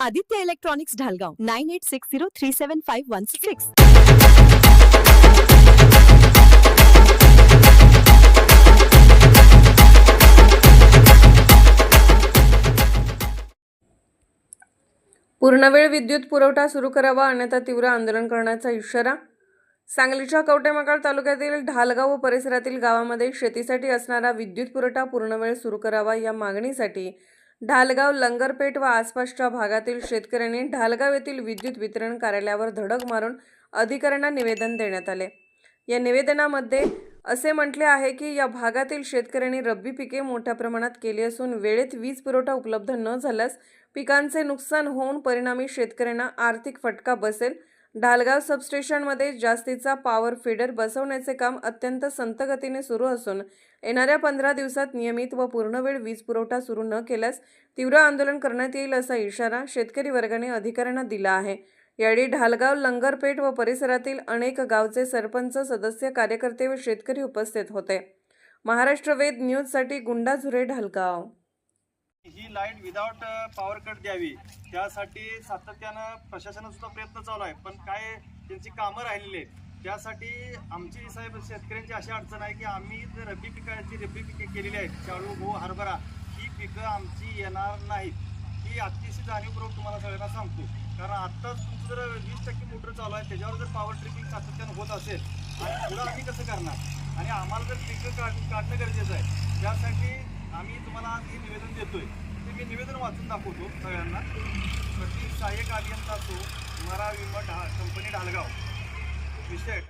Aditya electronics Dhalgaon nine eight six zero three seven five one six. पूर्णवेळ विद्युत पुरवठा सुरू करावा अन्यथा तीव्र आंदोलन करण्याचा इशारा. सांगलीच्या कवटेमकाळ तालुक्यातील ढालगाव व परिसरातील गावामध्ये शेतीसाठी असणारा विद्युत पुरवठा पूर्णवेळ सुरू करावा या मागणीसाठी ढालगाव लंगरपेठ व आसपासच्या भागातील शेतकऱ्यांनी ढालगाव येथील विद्युत वितरण कार्यालयावर धडक मारून अधिकाऱ्यांना निवेदन देण्यात आले. या निवेदनामध्ये असे म्हटले आहे की या भागातील शेतकऱ्यांनी रब्बी पिके मोठ्या प्रमाणात केली असून वेळेत वीज पुरवठा उपलब्ध न झाल्यास पिकांचे नुकसान होऊन परिणामी शेतकऱ्यांना आर्थिक फटका बसेल. ढालगाव सबस्टेशनमध्ये जास्तीचा पॉवर फीडर बसवण्याचे काम अत्यंत संतगतीने सुरू असून येणाऱ्या पंधरा दिवसात नियमित व पूर्णवेळ वीज पुरवठा सुरू न केल्यास तीव्र आंदोलन करण्यात येईल असा इशारा शेतकरी वर्गाने अधिकाऱ्यांना दिला आहे. यावेळी ढालगाव लंगरपेठ व परिसरातील अनेक गावचे सरपंच सदस्य कार्यकर्ते व शेतकरी उपस्थित होते. महाराष्ट्र वेद न्यूजसाठी गुंडाझुरे ढालगाव. ही लाइट विदाउट पॉवर कट द्यावी. त्यासाठी सातत्यानं प्रशासनाचा सुद्धा प्रयत्न चालू आहे. पण काय त्यांची कामं राहिलेली आहेत त्यासाठी आमची साहेब शेतकऱ्यांची अशी अडचण आहे की आम्ही जर रब्बी पिकाची रब्बी पिके केलेली आहेत. चाळू गहू हरभरा ही पिकं आमची येणार नाहीत. ही अतिशय जाणीवपूर्वक तुम्हाला सगळ्यांना सांगतो. कारण आत्ताच तुमचं जर वीस टक्के मोटर चालू आहे त्याच्यावर जर पॉवर ट्रिपिंग सातत्यानं होत असेल आणि पुढं आम्ही कसं करणार? आणि आम्हाला जर पिकं काढ काढणं गरजेचं आहे त्यासाठी आम्ही तुम्हाला आज हे निवेदन देतोय. ते मी निवेदन वाचून दाखवतो सगळ्यांना. प्रति सहाय्यक अभियंता असो मरा विमा ढा कंपनी ढालगाव. विषय